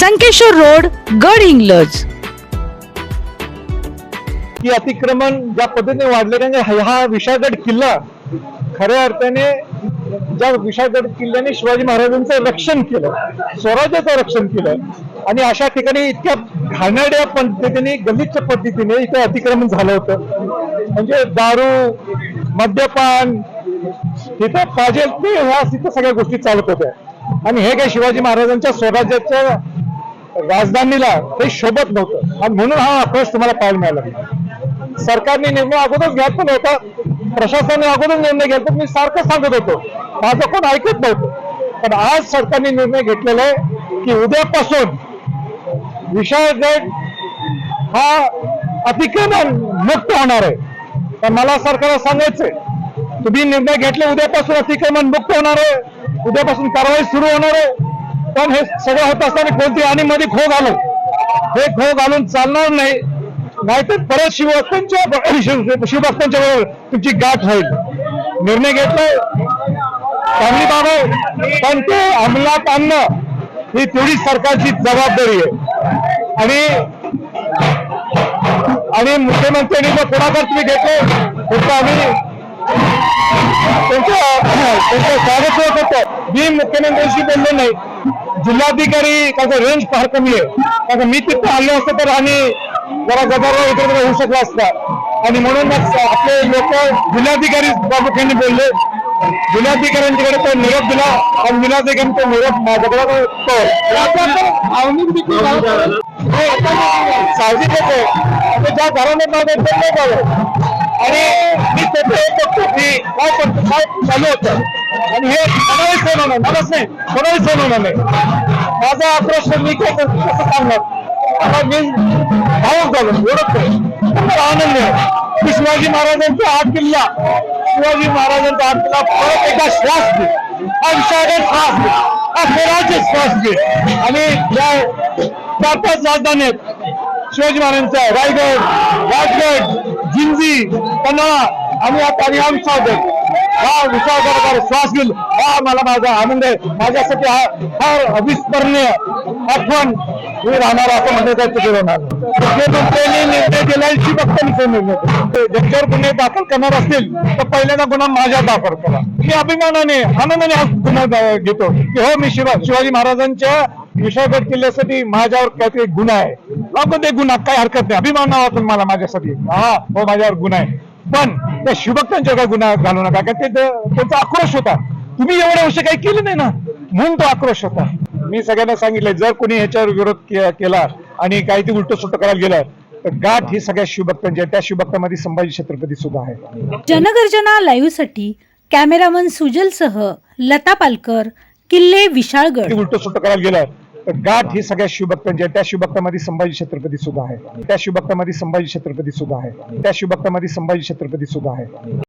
Sankeshwar road Gadhinglaj. की अतिक्रमण ज्या पद्धतीने वाढले कारण हा विशाळगड किल्ला खऱ्या अर्थाने ज्या विशाळगड किल्ल्याने शिवाजी महाराजांचं रक्षण केलं स्वराज्याचं रक्षण केलं आणि अशा ठिकाणी इतक्या घाणेरड्या पद्धतीने गलिच्छ पद्धतीने इथे अतिक्रमण झालं होतं. म्हणजे दारू मद्यपान तिथं पाहिजे ते ह्या तिथं सगळ्या गोष्टी चालत होत्या. आणि हे काय शिवाजी महाराजांच्या स्वराज्याच्या राजधानीला हे शोभत नव्हतं. आणि म्हणून हा आक्रोश तुम्हाला पाहायला मिळाला. सरकारने निर्णय अगोदरच घ्यायचा नव्हता. प्रशासनाने अगोदर निर्णय घ्यायचा. मी सारखं सांगत होतो. माझं कोण ऐकत नव्हतं. पण आज सरकारने निर्णय घेतलेला आहे की उद्यापासून विशाळगड हा अतिक्रमण मुक्त होणार आहे. तर मला सरकारला सांगायचंय तुम्ही निर्णय घेतले उद्यापासून अतिक्रमण मुक्त होणार आहे. उद्यापासून कारवाई सुरू होणार आहे. पण हे सगळं होत असताना कोणती आणि मध्ये खो घालू हे खो घालून चालणार नाही. नाहीतर परत शिवभक्तांच्या शिवभक्तांच्या बरोबर तुमची गाठ होईल. निर्णय घेतलाय. चांगली बाब आहे. पण ते अंमलात आणणं ही तेवढी सरकारची जबाबदारी आहे. आणि आणि मुख्यमंत्र्यांनी जो पुढाकार तुम्ही घेतले तर आम्ही त्यांचं त्यांचं स्वागत करत होतो मी मुख्यमंत्र्यांशी बोललो नाही. जिल्हाधिकारी त्याचं रेंज फार कमी आहे. कारण मी तिथं आलो असतो तर आणि जरा गदारोळ इकडे होऊ शकला असता. आणि म्हणूनच आपले लोक जिल्हाधिकारी प्रामुख्याने बोलले. जिल्हाधिकाऱ्यांच्याकडे तो निरोप दिला. आणि जिल्हाधिकाऱ्यांचा निरोप माझ्याकडे हो, साहजिक आहे. आता ज्या घराने मागे आणि मी तेथे बघतो की काय करतो काय चालू होतं. आणि हे कोणालाही सहन होणार मलाच नाही कोणालाही सहन होणार नाही माझा आक्रोश मी काय करतो कसं सांगणार आता मी भाऊक झालो ओळखतो खूप आनंद आहे. की शिवाजी महाराजांचा हा किल्ला शिवाजी महाराजांचा हा किल्ला परत एका श्वास घे. हा विषयाकडे श्वास घे. हा स्वराज्य श्वास घे. आणि या चार पाच राजधानी आहेत शिवाजी महाराजांचा रायगड राजगड जिंजी पन्हाळा आम्ही आता आणि आमचा हा विशाळगड श्वास घेईल. हा मला माझा आनंद आहे. माझ्यासाठी हा फार अविस्मरणीय आठवण मी राहणार असं म्हणण्याचं चुकीचं होणार मुख्यमंत्र्यांनी निर्णय दिला शिवभक्तांचा ज्यांच्यावर गुन्हे दाखल करणार असतील तर पहिल्यांदा गुन्हा माझ्या दाखल करा. मी अभिमानाने आनंदाने हा गुन्हा घेतो. की हो मी शिवा शिवाजी महाराजांच्या विशाळगड किल्ल्यासाठी माझ्यावर काहीतरी गुन्हा आहे. लागू ते गुन्हा काही हरकत नाही. अभिमान वाटून मला माझ्यासाठी. हा हो माझ्यावर गुन्हा आहे. पण त्या शिवभक्तांच्या काय गुन्हा घालू नका कारण ते त्यांचा आक्रोश होता. तुम्ही एवढ्या वर्ष काही केलं नाही ना? म्हणून तो आक्रोश होता. मी सगळ्यांना सांगितलं जर कोणी ह्याच्यावर विरोध के- केला आणि काही ते उलट सुलट करायला गेलं तर गाठ ही सगळ्या शिवभक्तांची आहे. त्या शिवभक्तामध्ये संभाजी छत्रपती सुद्धा आहे. जनगर्जना लाईव्हसाठी कॅमेरामन सुजलसह लता पालकर किल्ले विशाळगड. उलट सुलट करायला गेलं. गाठ ही सगळ्या शिवभक्तांची आहे त्या शिवभक्तामध्ये संभाजी छत्रपती सुद्धा आहे. त्या शिवभक्तामध्ये संभाजी छत्रपती सुद्धा आहे. त्या शिवभक्तामध्ये संभाजी छत्रपती सुद्धा आहे.